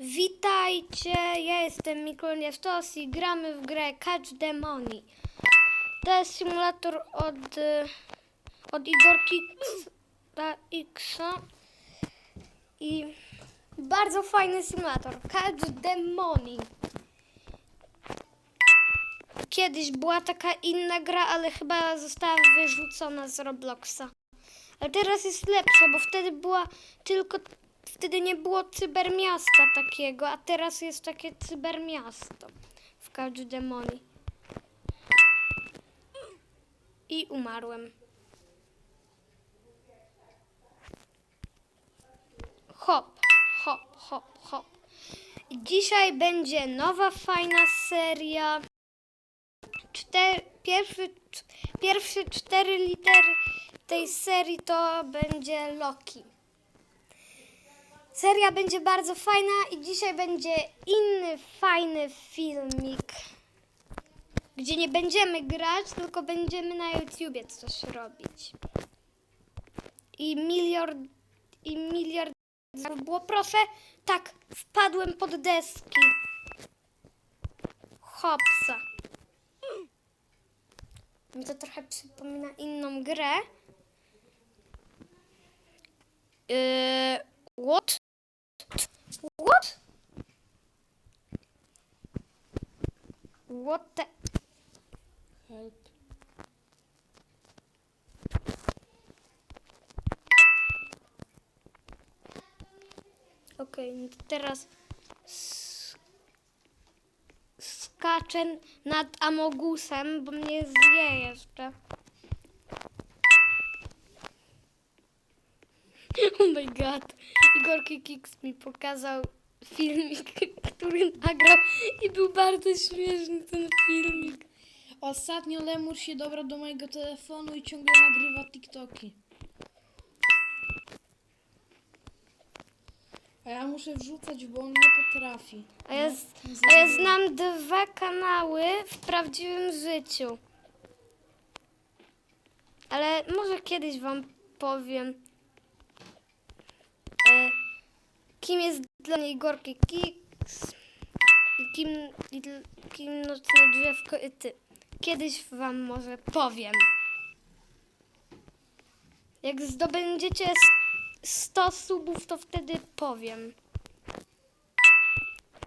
Witajcie, ja jestem Mikołaj Jasztos i gramy w grę Catch the Money. To jest symulator od, y, od Igorki X i bardzo fajny symulator Catch the Money. Kiedyś była taka inna gra, ale chyba została wyrzucona z Robloxa. Ale teraz jest lepsza, bo wtedy była tylko. Wtedy nie było cybermiasta takiego, a teraz jest takie cybermiasto w the Money. I umarłem. Hop, hop, hop, hop. Dzisiaj będzie nowa fajna seria. Cztery, pierwszy, pierwsze cztery litery tej serii to będzie Loki. Seria będzie bardzo fajna i dzisiaj będzie inny fajny filmik, gdzie nie będziemy grać, tylko będziemy na YouTubie coś robić. I miliard, i miliard było, proszę, tak, wpadłem pod deski. Hopsa. Mi to trochę przypomina inną grę. Yy, what? What? What the... Help. Okej, no to teraz skaczę nad Amogusem, bo mnie zje jeszcze. My god. Igorki Kix mi pokazał filmik, który nagrał i był bardzo śmieszny ten filmik. Ostatnio Lemur się dobrał do mojego telefonu i ciągle nagrywa TikToki. A ja muszę wrzucać, bo on nie potrafi. A ja, z- a ja znam dwa kanały w prawdziwym życiu. Ale może kiedyś wam powiem, kim jest dla mnie Igorki Kiks i kim, kim Nocne Drzewko i ty. Kiedyś wam może powiem. Jak zdobędziecie s- 100 subów, to wtedy powiem.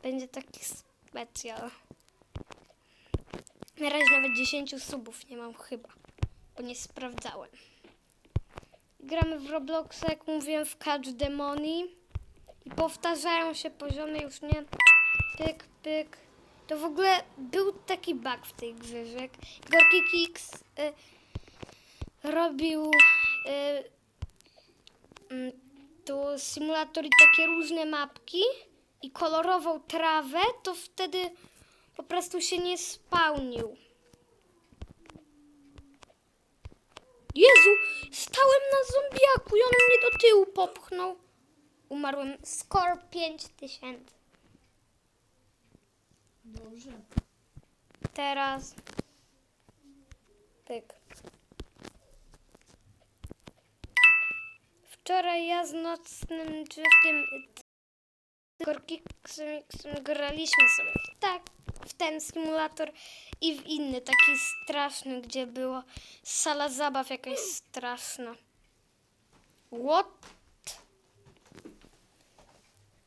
Będzie taki specjal. Na razie nawet 10 subów nie mam chyba, bo nie sprawdzałem. Gramy w Robloxa, jak mówiłem, w Catch the Money. I powtarzają się poziomy już nie. Pyk, pyk. To w ogóle był taki bug w tej grze, że Gorki Kicks y, robił y, mm, tu symulator i takie różne mapki i kolorował trawę, to wtedy po prostu się nie spełnił. Jezu, stałem na zombiaku i on mnie do tyłu popchnął. Umarłem. Score 5000. Dobrze. Teraz. Pyk. Wczoraj ja z nocnym drzewkiem Gorkiksem graliśmy sobie tak, w ten symulator i w inny, taki straszny, gdzie było sala zabaw jakaś straszna. What?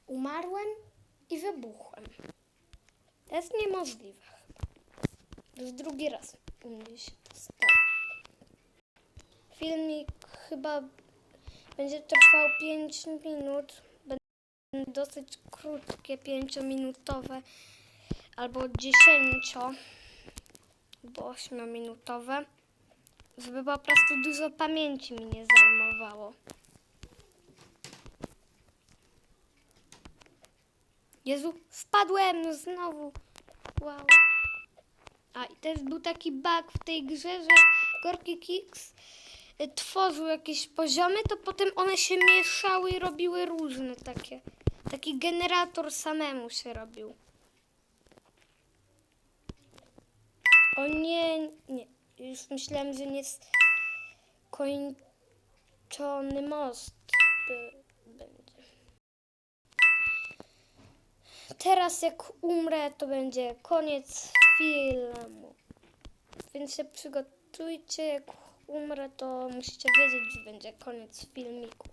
Umarłem i wybuchłem. To jest niemożliwe. To jest drugi raz u mnie się to stało. Filmik chyba będzie trwał 5 minut. Będą dosyć krótkie, 5-minutowe albo 10 albo 8-minutowe, żeby po prostu dużo pamięci mi nie zajmowało. Jezu, wpadłem no znowu. Wow. A i też był taki bug w tej grze, że Gorki Kicks y, tworzył jakieś poziomy, to potem one się mieszały i robiły różne takie. Taki generator samemu się robił. O nie, nie. Już myślałem, że nie jest kończony most by, będzie. Teraz jak umrę, to będzie koniec filmu. Więc się przygotujcie, jak umrę, to musicie wiedzieć, że będzie koniec filmiku.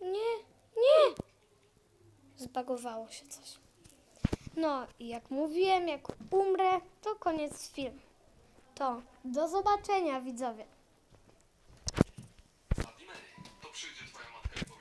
Nie, nie! Zbagowało się coś. No i jak mówiłem, jak umrę, to koniec filmu. To do zobaczenia widzowie.